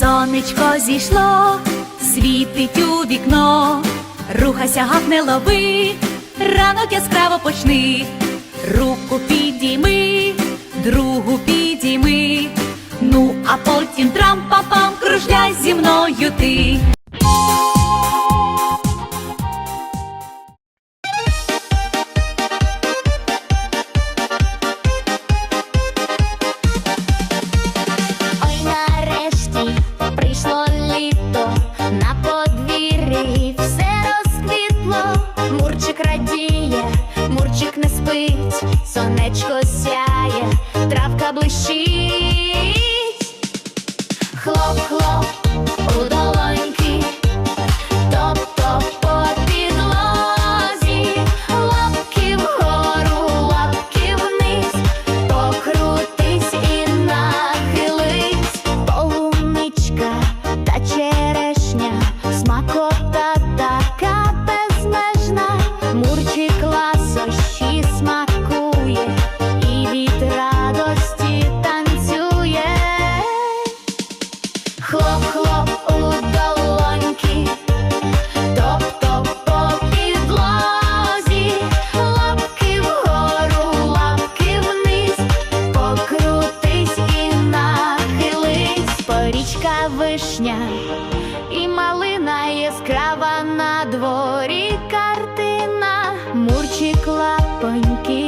Сонечко зійшло, світить у вікно, рухайся, гапне лови, ранок яскраво почни, руку підійми, другу підійми, ну а потім трам-пам-пам, кружляй зі мною ти. квітня, і малина яскрава на дворі картина, мурчик лапоньки.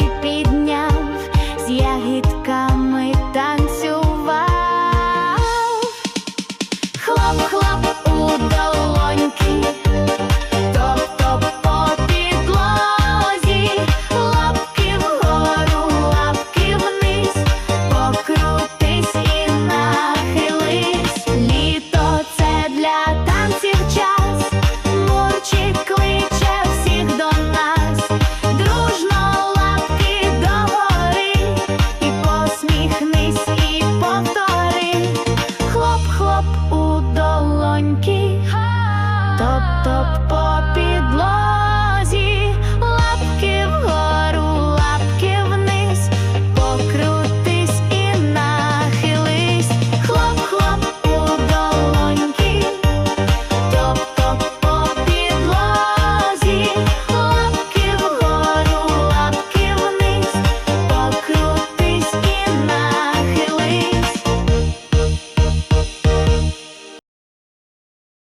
доньки, топ-топ по підлозі